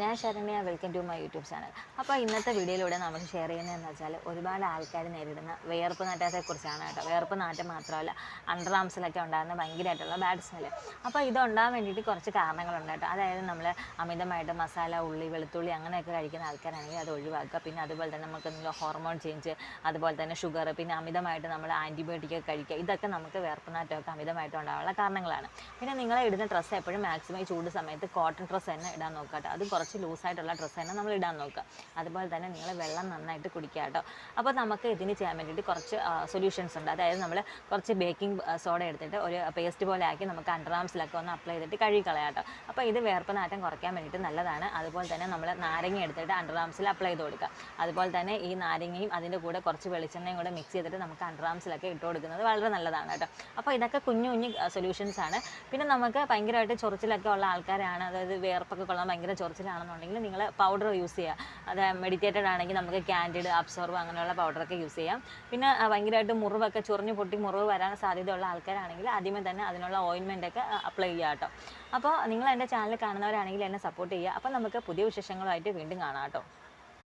ഞാൻ Saranya welcome to my YouTube channel അപ്പോൾ ഇന്നത്തെ വീഡിയോയിലൂടെ നമ്മൾ ഷെയർ ചെയ്യുന്നതെന്ന് വെച്ചാൽ ഒരുപാട് ആൾക്കാർ നേരിടുന്ന വേർപ്പ് നാറ്റത്തെക്കുറിച്ചാണ് കേട്ടോ. വേർപ്പ് നാറ്റം മാത്രമല്ല അണ്ടർ ആംസിലൊക്കെ ഉണ്ടാകുന്ന ഭയങ്കരമായിട്ടുള്ള ബാഡ് സ്മെല്ല് അപ്പോൾ ഇത് ഉണ്ടാകാൻ വേണ്ടിയിട്ട് കുറച്ച് കാരണങ്ങളുണ്ട് കേട്ടോ. അതായത് നമ്മൾ അമിതമായിട്ട് മസാല ഉള്ളി വെളുത്തുള്ളി അങ്ങനെയൊക്കെ കഴിക്കുന്ന ആൾക്കാരാണെങ്കിൽ അത് ഒഴിവാക്കുക. പിന്നെ അതുപോലെ തന്നെ നമുക്ക് എന്തെങ്കിലും ഹോർമോൺ ചേഞ്ച് അതുപോലെ തന്നെ ഷുഗർ പിന്നെ അമിതമായിട്ട് നമ്മൾ ആന്റിബയോട്ടിക് ഒക്കെ കഴിക്കുക. ഇതൊക്കെ നമുക്ക് വേർപ്പനാറ്റമൊക്കെ അമിതമായിട്ട് ഉണ്ടാകാനുള്ള കാരണങ്ങളാണ്. പിന്നെ നിങ്ങൾ ഇടുന്ന ഡ്രസ്സ് എപ്പോഴും മാക്സിമം ചൂട് സമയത്ത് കോട്ടൺ ഡ്രസ്സ് തന്നെ ഇടാൻ നോക്കുക കേട്ടോ. അത് കുറച്ച് ലൂസായിട്ടുള്ള ഡ്രസ്സ് തന്നെ നമ്മൾ ഇടാൻ നോക്കുക. അതുപോലെ തന്നെ നിങ്ങൾ വെള്ളം നന്നായിട്ട് കുടിക്കുക കേട്ടോ. അപ്പോൾ നമുക്ക് ഇതിന് ചെയ്യാൻ വേണ്ടിയിട്ട് കുറച്ച് സൊല്യൂഷൻസ് ഉണ്ട്. അതായത് നമ്മൾ കുറച്ച് ബേക്കിംഗ് സോഡ എടുത്തിട്ട് ഒരു പേസ്റ്റ് പോലെ ആക്കി നമുക്ക് അണ്ടർആംസിലൊക്കെ ഒന്ന് അപ്ലൈ ചെയ്തിട്ട് കഴുകി കളയാം കേട്ടോ. അപ്പോൾ ഇത് വേർപ്പ് നാറ്റം കുറയ്ക്കാൻ വേണ്ടിയിട്ട് നല്ലതാണ്. അതുപോലെ തന്നെ നമ്മൾ നാരങ്ങ എടുത്തിട്ട് അണ്ടർആംസിൽ അപ്ലൈ ചെയ്ത് കൊടുക്കുക. അതുപോലെ തന്നെ ഈ നാരങ്ങയും അതിന്റെ കൂടെ കുറച്ച് വെളിച്ചെണ്ണയും കൂടെ മിക്സ് ചെയ്തിട്ട് നമുക്ക് അണ്ടർആംസിലൊക്കെ ഇട്ട് കൊടുക്കുന്നത് വളരെ നല്ലതാണ് കേട്ടോ. അപ്പോൾ ഇതൊക്കെ കുഞ്ഞു കുഞ്ഞു സൊല്യൂഷൻസ് ആണ്. പിന്നെ നമുക്ക് ഭയങ്കരമായിട്ട് ചൊറിച്ചിലൊക്കെ ഉള്ള ആൾക്കാരാണ്. അതായത് വേർപ്പൊക്കെ കൊള്ളാൻ ഭയങ്കര ചൊറിച്ചിലാണെന്നുണ്ടെങ്കിൽ നിങ്ങൾ പൗഡർ യൂസ് ചെയ്യുക അത് മെഡിറ്റേറ്റഡ് ആണെങ്കിൽ നമുക്ക് ക്യാൻഡിഡ് അബ്സോർവ് അങ്ങനെയുള്ള പൗഡറൊക്കെ യൂസ് ചെയ്യാം. പിന്നെ ഭയങ്കരമായിട്ട് മുറിവൊക്കെ ചൊറിഞ്ഞ് പൊട്ടി മുറിവ് വരാൻ സാധ്യതയുള്ള ആൾക്കാരാണെങ്കിൽ ആദ്യമേ തന്നെ അതിനുള്ള ഓയിൻമെന്റൊക്കെ അപ്ലൈ ചെയ്യുക കേട്ടോ. അപ്പോൾ നിങ്ങൾ എന്റെ ചാനൽ കാണുന്നവരാണെങ്കിൽ എന്നെ സപ്പോർട്ട് ചെയ്യുക. അപ്പോൾ നമുക്ക് പുതിയ വിശേഷങ്ങളുമായിട്ട് വീണ്ടും കാണാം കേട്ടോ.